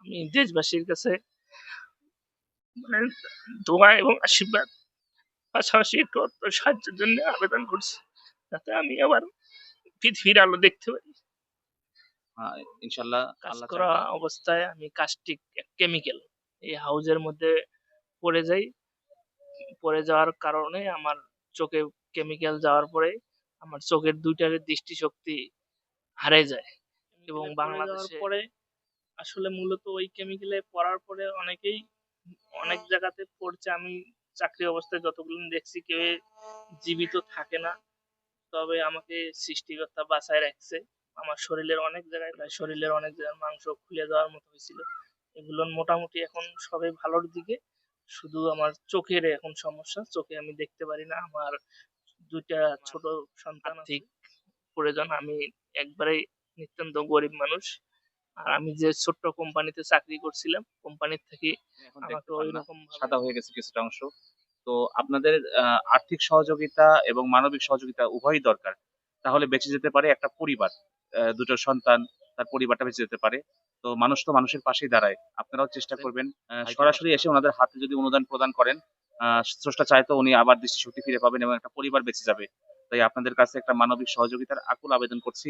আমি দেশবাসীর কাছে মানে দোয়া এবং আশীর্বাদ পাশাপাশি একটু অর্থ সাহায্যের জন্য আবেদন করছি যাতে আমি আবার পৃথিবীর আলো দেখতে পারি। ইনশাল্লাহ কাজ করা অবস্থায় আমি কাস্টিক কেমিক্যাল এই হাউজের মধ্যে পড়ে যাই। পড়ে যাওয়ার কারণে আমার চোখে কেমিক্যাল যাওয়ার পরে আমার চোখের দুইটার দৃষ্টিশক্তি হারিয়ে যায় এবং বাংলাদেশে পরে আসলে মূলত ওই কেমিক্যালে পড়ার পরে অনেকেই অনেক জায়গাতে পড়ছে। আমি চাকরি অবস্থায় যতগুলো দেখছি কেউ জীবিত থাকে না। তবে আমাকে সৃষ্টিকর্তা বাঁচায় রাখছে। আমার শরীরের অনেক জায়গায় প্রায় শরীরের অনেক জায়গায় মাংস খুলে যাওয়ার মতো হয়েছিল। এগুলো মোটামুটি এখন সবাই ভালোর দিকে। শুধু আমার চোখের এখন সমস্যা। চোখে আমি দেখতে পারি না। আমার দুইটা ছোট সন্তান ঠিক প্রয়োজন আমি একবারেই নিতান্ত গরিব মানুষ। আর আমি যে ছোট্ট কোম্পানিতে চাকরি করছিলাম কোম্পানির থেকে আমাকে সাদা হয়ে গেছে কিছুটা অংশ। তো আপনাদের আর্থিক সহযোগিতা এবং মানবিক সহযোগিতা উভয়ই দরকার। তাহলে বেঁচে যেতে পারে একটা পরিবার দুটো সন্তান তার পরিবারটা বেঁচে যেতে পারে। তো মানুষ তো মানুষের পাশেই দাঁড়ায়। আপনারাও চেষ্টা করবেন আহ, সরাসরি এসে ওনাদের হাতে যদি অনুদান প্রদান করেন আহ, স্রষ্টা চাইতো উনি আবার দৃষ্টিশক্তি ফিরে পাবেন এবং একটা পরিবার বেঁচে যাবে। তাই আপনাদের কাছে একটা মানবিক সহযোগিতার আকুল আবেদন করছি।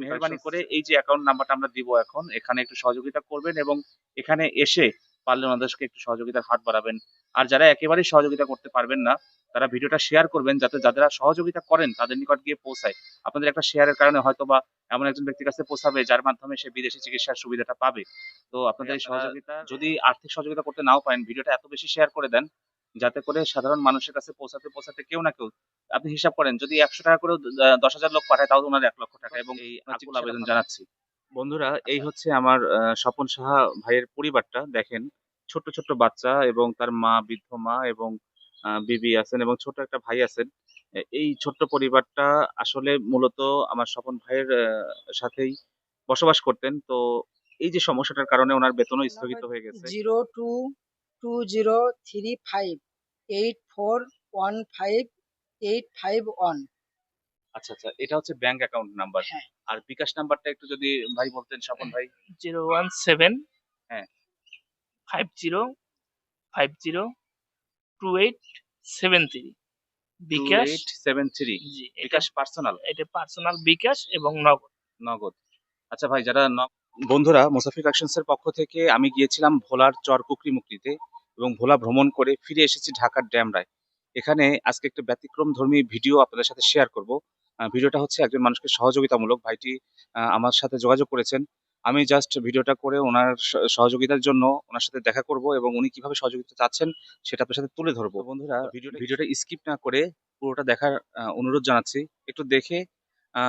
মেহরবানি করে এই যে অ্যাকাউন্ট নাম্বারটা আমরা দিব এখন এখানে একটু সহযোগিতা করবেন এবং এখানে এসে পারলে ওনাদেরকে একটু সহযোগিতার হাত বাড়াবেন। আর যারা একেবারেই সহযোগিতা করতে পারবেন না তারা ভিডিওটা শেয়ার করবেন যাতে যারা সহযোগিতা করেন তাদের নিকট গিয়ে পৌঁছায়। আপনাদের একটা শেয়ারের কারণে হয়তো বা এমন একজন ব্যক্তির কাছে পৌঁছাবে যার মাধ্যমে সে বিদেশি চিকিৎসার সুবিধাটা পাবে। তো আপনাদের সহযোগিতা যদি আর্থিক সহযোগিতা করতে নাও পারেন ভিডিওটা এত বেশি শেয়ার করে দেন যাতে করে সাধারণ মানুষের কাছে পৌঁছাতে পৌঁছাতে কেউ না কেউ আপনি হিসাব করেন যদি একশো টাকা করে দশ হাজার লোক পাঠায় তাও তো ওনার এক লক্ষ টাকা এবং এই আকুল আবেদন জানাচ্ছি। বন্ধুরা এই হচ্ছে আমার আহ, স্বপন সাহা ভাইয়ের পরিবারটা। দেখেন ছোট্ট ছোট্ট বাচ্চা এবং তার মা বৃদ্ধ মা এবং আহ, বিবি আছেন এবং ছোট একটা ভাই আছেন। এই ছোট্ট পরিবারটা আসলে মূলত আমার স্বপন ভাইয়ের আহ, সাথেই বসবাস করতেন। তো এই যে সমস্যাটার কারণে ওনার বেতনও স্থগিত হয়ে গেছে। Zero two two zero three five eight four one five eight five one আচ্ছা আচ্ছা এটা হচ্ছে ব্যাংক অ্যাকাউন্ট নাম্বার হ্যাঁ। আর বিকাশ নাম্বারটা একটু যদি ভাই বলতেন স্বপন ভাই। জিরো ওয়ান সেভেন হ্যাঁ। Five zero five zero two eight seven three bKash. Seven three bKash personal এটা পার্সোনাল বিকাশ এবং নগদ। নগদ। আচ্ছা ভাই যারা ন- বন্ধুরা মুসাফির এর পক্ষ থেকে আমি গিয়েছিলাম ভোলার চর কুকরি মুকরিতে এবং ভোলা ভ্রমণ করে ফিরে এসেছি ঢাকার ড্যামরায় এখানে আজকে একটা ব্যতিক্রম ধর্মী ভিডিও আপনাদের সাথে শেয়ার করব। ভিডিওটা হচ্ছে একজন মানুষকে সহযোগিতামূলক। ভাইটি আমার সাথে যোগাযোগ করেছেন। আমি জাস্ট ভিডিওটা করে ওনার সহযোগিতার জন্য ওনার সাথে দেখা করব এবং উনি কীভাবে সহযোগিতা চাচ্ছেন সেটা আপনার সাথে তুলে ধরবো। বন্ধুরা ভিডিওটা স্কিপ না করে পুরোটা দেখার অনুরোধ জানাচ্ছি। একটু দেখে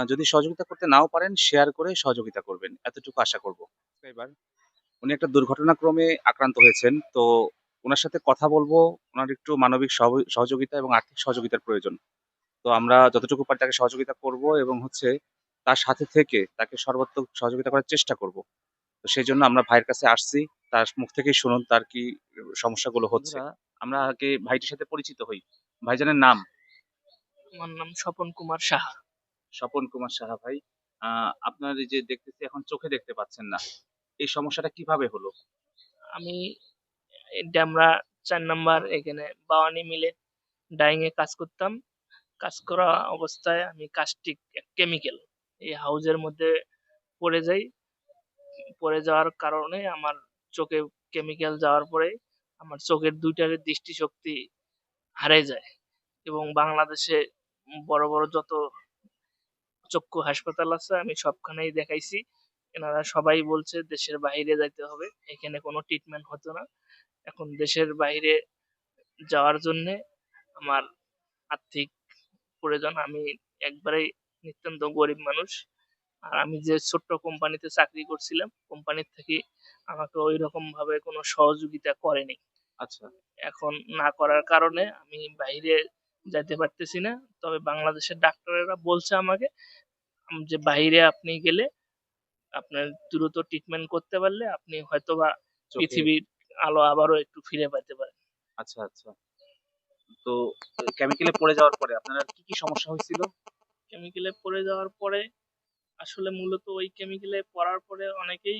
যদি সহযোগিতা করতে নাও পারেন শেয়ার করে সহযোগিতা করবেন। এতটুকু আশা করব। এবার? উনি একটা দুর্ঘটনাক্রমে আক্রান্ত হয়েছেন তো ওনার সাথে কথা বলব। ওনার একটু মানবিক সহ- সহযোগিতা এবং আর্থিক সহযোগিতার প্রয়োজন। তো আমরা যতটুকু পারি তাকে সহযোগিতা করব এবং হচ্ছে তার সাথে থেকে তাকে সর্বাত্মক সহযোগিতা করার চেষ্টা করব। তো সেই জন্য আমরা ভাইয়ের কাছে আসছি। তার মুখ থেকেই শুনুন তার কি সমস্যাগুলো হচ্ছে। আমরা আগে ভাইটির সাথে পরিচিত হই। ভাইজানের নাম? আমার নাম স্বপন কুমার সাহা। স্বপন কুমার সাহা ভাই আপনার এই যে দেখতেছি এখন চোখে দেখতে পাচ্ছেন না। এই সমস্যাটা কীভাবে হলো? আমি ড্যামরা চার নাম্বার এখানে বাওয়ানি মিলে ডাইং এ কাজ করতাম। কাজ করা অবস্থায় আমি কাস্টিক কেমিক্যাল এই হাউজের মধ্যে পড়ে যাই। পড়ে যাওয়ার কারণে আমার চোখে কেমিক্যাল যাওয়ার পরে আমার চোখের দুইটার দৃষ্টিশক্তি হারিয়ে যায় এবং বাংলাদেশে বড় বড় যত চক্ষু হাসপাতাল আছে আমি সবখানেই দেখাইছি। এনারা সবাই বলছে দেশের বাইরে যাইতে হবে এখানে কোনো ট্রিটমেন্ট হতো না। এখন দেশের বাইরে যাওয়ার জন্য আমার আর্থিক প্রয়োজন আমি একবারেই নিতান্ত গরিব মানুষ। আর আমি যে ছোট্ট কোম্পানিতে চাকরি করছিলাম কোম্পানির থেকে আমাকে ওই রকম ভাবে কোনো সহযোগিতা করেনি। আচ্ছা। এখন না করার কারণে আমি বাইরে যেতে পারতেছি না তবে বাংলাদেশের ডাক্তারেরা বলছে আমাকে যে বাইরে আপনি গেলে আপনার দ্রুত ট্রিটমেন্ট করতে পারলে আপনি হয়তোবা পৃথিবীর আলো আবারও একটু ফিরে পেতে পারেন। আচ্ছা আচ্ছা। তো কেমিক্যালে পড়ে যাওয়ার পরে আপনার কি কি সমস্যা হয়েছিল? কেমিক্যালে পড়ে যাওয়ার পরে আসলে মূলত ওই কেমিক্যালে পড়ার পরে অনেকেই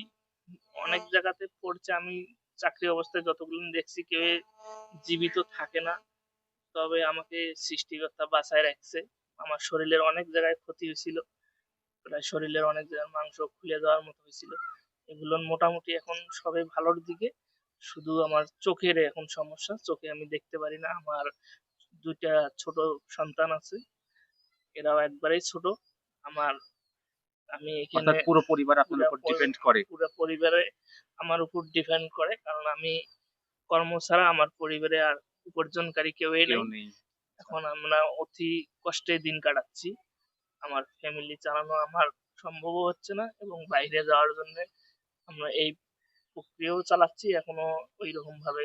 অনেক জায়গাতে পড়ছে। আমি চাকরি অবস্থায় যতগুলো দেখছি কেউ জীবিত থাকে না। তবে আমাকে সৃষ্টিকর্তা বাঁচায় রাখছে। আমার শরীরের অনেক জায়গায় ক্ষতি হয়েছিল। প্রায় শরীরের অনেক জায়গায় মাংস খুলে যাওয়ার মতো হয়েছিল। এগুলো মোটামুটি এখন সবাই ভালোর দিকে। শুধু আমার চোখের এখন সমস্যা। চোখে আমি দেখতে পারি না। আমার দুইটা ছোট সন্তান আছে। এরাও একবারেই ছোট। আমার আমি এখানে পুরো পরিবার আপনার উপর ডিপেন্ড করে। পুরো পরিবারে আমার উপর ডিপেন্ড করে। কারণ আমি কর্ম ছাড়া আমার পরিবারে আর উপার্জনকারী কেউই কেউ নেই। নেই। এখন আমরা অতি কষ্টে দিন কাটাচ্ছি। আমার ফ্যামিলি চালানো আমার সম্ভব হচ্ছে না এবং বাইরে যাওয়ার জন্য আমরা এই প্রক্রিয়াও চালাচ্ছি, এখনও ওই রকম ভাবে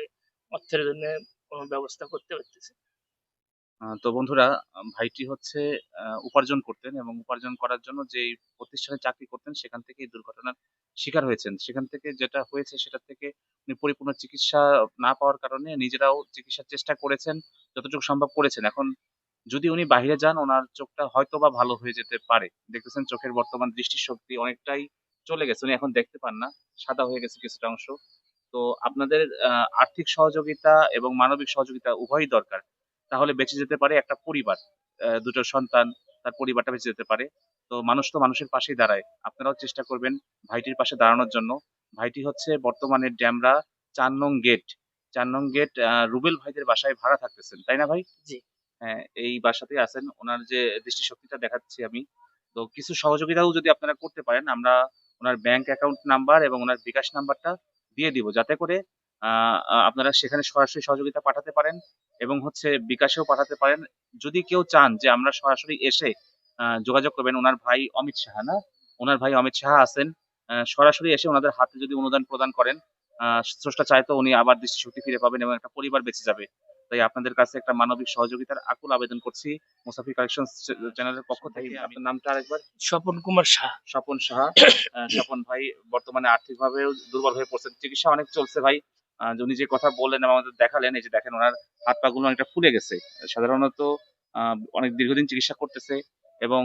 অর্থের জন্য কোনো ব্যবস্থা করতে পারতেছি তো বন্ধুরা, ভাইটি হচ্ছে উপার্জন করতেন এবং উপার্জন করার জন্য যে প্রতিষ্ঠানে চাকরি করতেন সেখান থেকে দুর্ঘটনার শিকার হয়েছেন। সেখান থেকে যেটা হয়েছে সেটা থেকে উনি পরিপূর্ণ চিকিৎসা না পাওয়ার কারণে নিজেরাও চিকিৎসার চেষ্টা করেছেন, যতটুকু সম্ভব করেছেন। এখন যদি উনি বাইরে যান, ওনার চোখটা হয়তো বা ভালো হয়ে যেতে পারে। দেখতেছেন চোখের বর্তমান দৃষ্টিশক্তি অনেকটাই চলে গেছে। উনি এখন দেখতে পান না। সাদা হয়ে গেছে কিছুটা অংশ। তো আপনাদের আর্থিক সহযোগিতা এবং মানবিক সহযোগিতা উভয়ই দরকার। তাহলে বেঁচে যেতে পারে একটা পরিবার দুটো সন্তান, তার পরিবারটা বেঁচে যেতে পারে। তো মানুষ তো মানুষের পাশেই দাঁড়ায়। আপনারাও চেষ্টা করবেন ভাইটির পাশে দাঁড়ানোর জন্য। ভাইটি হচ্ছে বর্তমানে ড্যামরা চার নং গেট। চার নং গেট রুবেল ভাইদের বাসায় ভাড়া থাকতেছেন, তাই না ভাই? জি। হ্যাঁ এই বাসাতেই আছেন। ওনার যে দৃষ্টিশক্তিটা দেখাচ্ছি আমি। তো কিছু সহযোগিতাও যদি আপনারা করতে পারেন, আমরা ওনার ব্যাংক অ্যাকাউন্ট নাম্বার এবং ওনার বিকাশ নাম্বারটা দিয়ে দিব। যাতে করে আপনারা সেখানে সরাসরি সহযোগিতা পাঠাতে পারেন এবং হচ্ছে বিকাশেও পাঠাতে পারেন। যদি কেউ চান যে আমরা সরাসরি এসে যোগাযোগ করবেন ওনার ভাই অমিত সাহা, না? ওনার ভাই অমিত সাহা আছেন। সরাসরি এসে ওনাদের হাতে যদি অনুদান প্রদান করেন স্রষ্টা চাইতো উনি আবার দৃষ্টিশক্তি ফিরে পাবেন এবং একটা পরিবার বেঁচে যাবে। তাই আপনাদের কাছে একটা মানবিক সহযোগিতার আকুল আবেদন করছি। মুসাফি কালেকশন চ্যানেলের পক্ষ থেকে। আপনার নামটা আরেকবার? স্বপন কুমার শাহ। স্বপন আহ, স্বপন ভাই বর্তমানে আর্থিকভাবেও দুর্বল হয়ে পড়ছেন। চিকিৎসা অনেক চলছে ভাই। উনি যে কথা বললেন এবং আমাদের দেখালেন এই যে দেখেন ওনার হাত পা গুলো অনেকটা ফুলে গেছে। সাধারণত অনেক দীর্ঘদিন চিকিৎসা করতেছে এবং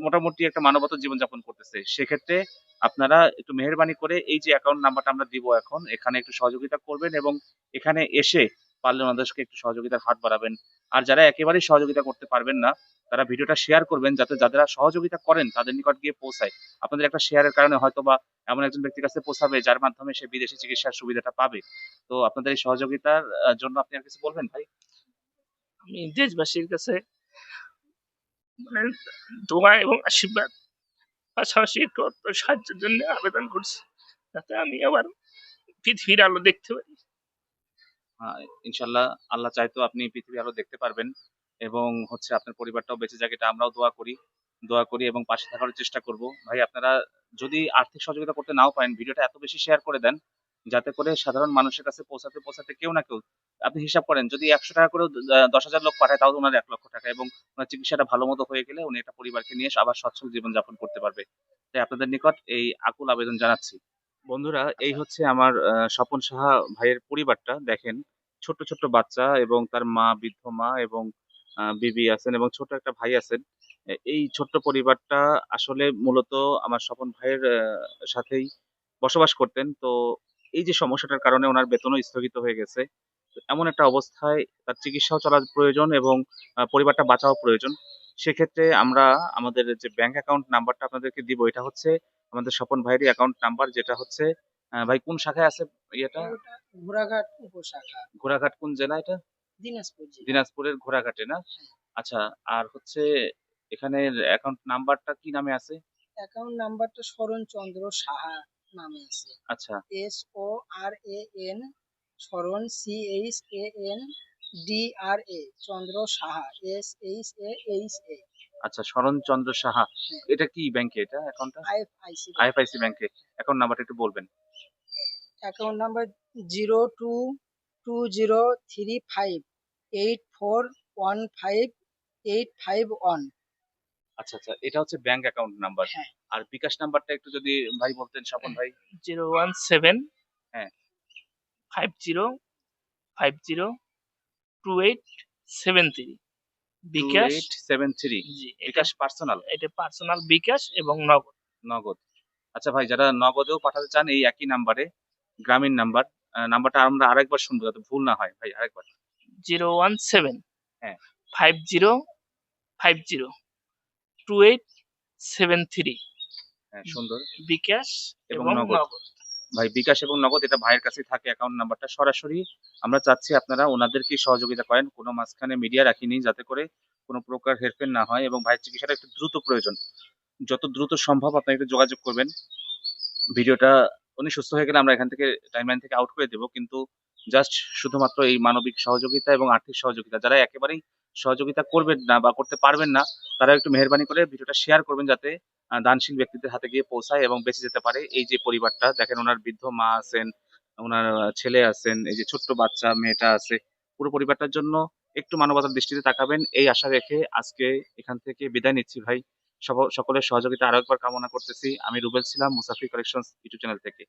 মোটামুটি একটা মানবত জীবনযাপন করতেছে। সেক্ষেত্রে আপনারা একটু মেহরবানি করে এই যে অ্যাকাউন্ট নাম্বারটা আমরা দিব এখন এখানে একটু সহযোগিতা করবেন এবং এখানে এসে পারলে ওনাদেরকে একটু সহযোগিতার হাত বাড়াবেন। আর যারা একেবারেই সহযোগিতা করতে পারবেন না, তারা ভিডিওটা শেয়ার করবেন যাতে যারা সহযোগিতা করেন, তাদের নিকট গিয়ে পৌঁছায়। আপনাদের একটা শেয়ারের কারণে হয়তো বা এমন একজন ব্যক্তির কাছে পৌঁছাবে যার মাধ্যমে সে বিদেশি চিকিৎসার সুবিধাটা পাবে। তো আপনাদের এই সহযোগিতার জন্য আপনি আর কিছু বলবেন ভাই? আমি দেশবাসীর কাছে মানে দোয়া এবং আশীর্বাদ, পাশাপাশি একটু সাহায্যের জন্য আবেদন করছি। যাতে আমি আবার পৃথিবীর আলো দেখতে পারি। ইনশাল্লাহ আল্লাহ চাইতো আপনি পৃথিবী আরও দেখতে পারবেন এবং হচ্ছে আপনার পরিবারটাও বেঁচে যাক এটা আমরাও দোয়া করি। দোয়া করি এবং পাশে থাকার চেষ্টা করব। ভাই আপনারা যদি আর্থিক সহযোগিতা করতে নাও পারেন ভিডিওটা এত বেশি শেয়ার করে দেন যাতে করে সাধারণ মানুষের কাছে পৌঁছাতে পৌঁছাতে কেউ না কেউ আপনি হিসাব করেন যদি একশো টাকা আহ, দশ হাজার লোক পাঠায় তাও ওনার এক লক্ষ টাকা এবং ওনার চিকিৎসাটা ভালো মতো হয়ে গেলে উনি একটা পরিবারকে নিয়ে আবার সচ্ছল জীবনযাপন করতে পারবে। তাই আপনাদের নিকট এই আকুল আবেদন জানাচ্ছি। বন্ধুরা, এই হচ্ছে আমার স্বপন সাহা ভাইয়ের পরিবারটা। দেখেন, ছোট্ট ছোট্ট বাচ্চা এবং তার মা বৃদ্ধ মা এবং বিবি আছেন এবং ছোট একটা ভাই আছেন। এই ছোট্ট পরিবারটা আসলে মূলত আমার স্বপন ভাইয়ের সাথেই বসবাস করতেন। তো এই যে সমস্যাটার কারণে ওনার বেতনও স্থগিত হয়ে গেছে। এমন একটা অবস্থায় তার চিকিৎসাও চলা প্রয়োজন এবং পরিবারটা বাঁচাও প্রয়োজন। সেক্ষেত্রে আমরা আমাদের যে ব্যাংক অ্যাকাউন্ট নাম্বারটা আপনাদেরকে দিব, এটা হচ্ছে আমাদের স্বপন ভাইয়েরই অ্যাকাউন্ট নাম্বার যেটা হচ্ছে ভাই কোন শাখায় আছে ওটা ঘোড়াঘাট উপশাখা। ঘোড়াঘাট কোন জেলা এটা? দিনাজপুর দিনাজপুরের ঘোড়াঘাটে না? আচ্ছা আর হচ্ছে এখানে অ্যাকাউন্ট নাম্বারটা কি নামে আছে? অ্যাকাউন্ট নাম্বারটা শরণ চন্দ্র সাহা নামে আছে। আচ্ছা। S O R A N Saran C H A N D R A Chandra Saha S H A H A আচ্ছা শরণ চন্দ্র সাহা এটা কি ব্যাংকে এটা অ্যাকাউন্টটা আইএফ আইসি আইএফআইসি ব্যাংকে অ্যাকাউন্ট নাম্বারটা একটু বলবেন। Account number zero two two zero three five eight four one five eight five one আচ্ছা আচ্ছা এটা হচ্ছে ব্যাংক অ্যাকাউন্ট নাম্বার হ্যাঁ। আর বিকাশ নাম্বারটা একটু যদি ভাই বলতেন স্বপন ভাই। জিরো ওয়ান সেভেন হ্যাঁ। Five zero five zero two eight seven three bKash seven three bKash personal এটা পার্সোনাল বিকাশ এবং নগদ। নগদ। আচ্ছা ভাই যারা নগদেও পাঠাতে চান এই একই নাম্বারে গ্রামীণ নাম্বার। নাম্বারটা আমরা আরেকবার শুনব যাতে ভুল না হয়। ভাই আরেকবার। জিরো ওয়ান সেভেন হ্যাঁ। Five zero five zero two eight seven three হ্যাঁ সুন্দর। বিকাশ এবং নগদ। ভাই বিকাশ এবং নগদ এটা ভাইয়ের কাছে থাকে অ্যাকাউন্ট নাম্বারটা সরাসরি আমরা চাচ্ছি আপনারা ওনাদেরকে সহযোগিতা করেন। কোনো মাঝখানে মিডিয়া রাখিনি যাতে করে কোনো প্রকার হেরফের না হয় এবং ভাইয়ের চিকিৎসাটা একটু দ্রুত প্রয়োজন। যত দ্রুত সম্ভব আপনারা একটু যোগাযোগ করবেন। ভিডিওটা উনি সুস্থ হয়ে গেলে আমরা এখান থেকে টাইমলাইন থেকে আউট করে দেবো। কিন্তু জাস্ট শুধুমাত্র এই মানবিক সহযোগিতা এবং আর্থিক সহযোগিতা, যারা একেবারেই সহযোগিতা করবেন না বা করতে পারবেন না তারা একটু মেহরবানি করে ভিডিওটা শেয়ার করবেন যাতে দানশীল ব্যক্তিদের হাতে গিয়ে পৌঁছায় এবং বেঁচে যেতে পারে। এই যে পরিবারটা, দেখেন ওনার বৃদ্ধ মা আছেন, ওনার ছেলে আছেন, এই যে ছোট্ট বাচ্চা, মেয়েটা আছে। পুরো পরিবারটার জন্য একটু মানবতার দৃষ্টিতে তাকাবেন। এই আশা রেখে আজকে এখান থেকে বিদায় নিচ্ছি ভাই। সকলের সহযোগিতা আরও একবার কামনা করতেছি। আমি রুবেল ছিলাম, মুসাফির কালেকশন ইউটিউব চ্যানেল থেকে।